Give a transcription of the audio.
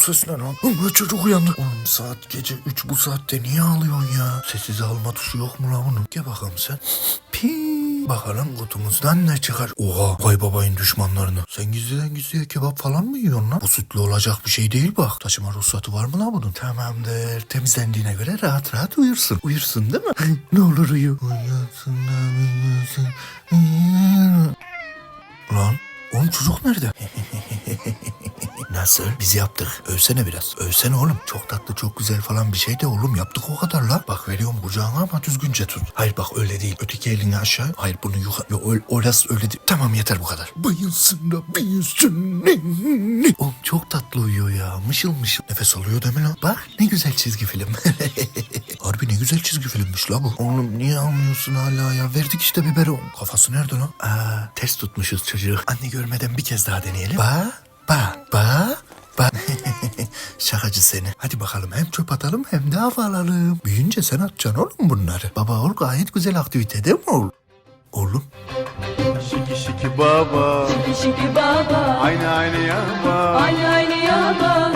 ses ne lan? Ama çocuk uyandı. Oğlum saat gece 3 bu saatte niye ağlıyorsun ya? Sessiz alma tuşu yok mu lan bunun? Gel bakalım sen. Pi. Bakalım kutumuzdan ne çıkar? Oha vay babayın düşmanlarını. Sen gizliden gizliye kebap falan mı yiyorsun lan? Bu sütlü olacak bir şey değil bak. Taşıma ruhsatı var mı lan bunun? Tamamdır. Temizlendiğine göre rahat rahat uyursun. Uyursun değil mi? ne olur uyu. Uyuyorsun da uyuyorsun. Lan oğlum çocuk nerede? Nasıl? Biz yaptık. Övsene biraz. Övsene oğlum. Çok tatlı, çok güzel falan bir şey de oğlum. Yaptık o kadar la. Bak veriyorum kucağına ama düzgünce tut. Hayır bak öyle değil. Öteki elini aşağı. Hayır bunu yukarı. Yo, orası öyle değil. Tamam yeter bu kadar. Bayılsın da büyüsün. Oğlum çok tatlı uyuyor ya. Mışıl mışıl. Nefes alıyor değil mi lan? Bak ne güzel çizgi film. Harbi ne güzel çizgi filmmiş la bu. Oğlum niye almıyorsun hala ya? Verdik işte biberon. Kafası nerede lan? Aa ters tutmuşuz çocuğu. Anne görmeden bir kez daha deneyelim. Ba ba ba ba. Şakacı seni. Hadi bakalım hem çöp atalım hem de hava alalım. Büyüyünce sen atacaksın oğlum bunları. Baba ol gayet güzel aktivite değil mi oğlum? Oğlum Şiki şiki baba Şiki şiki baba Aynı aynı yaba Aynı aynı yaba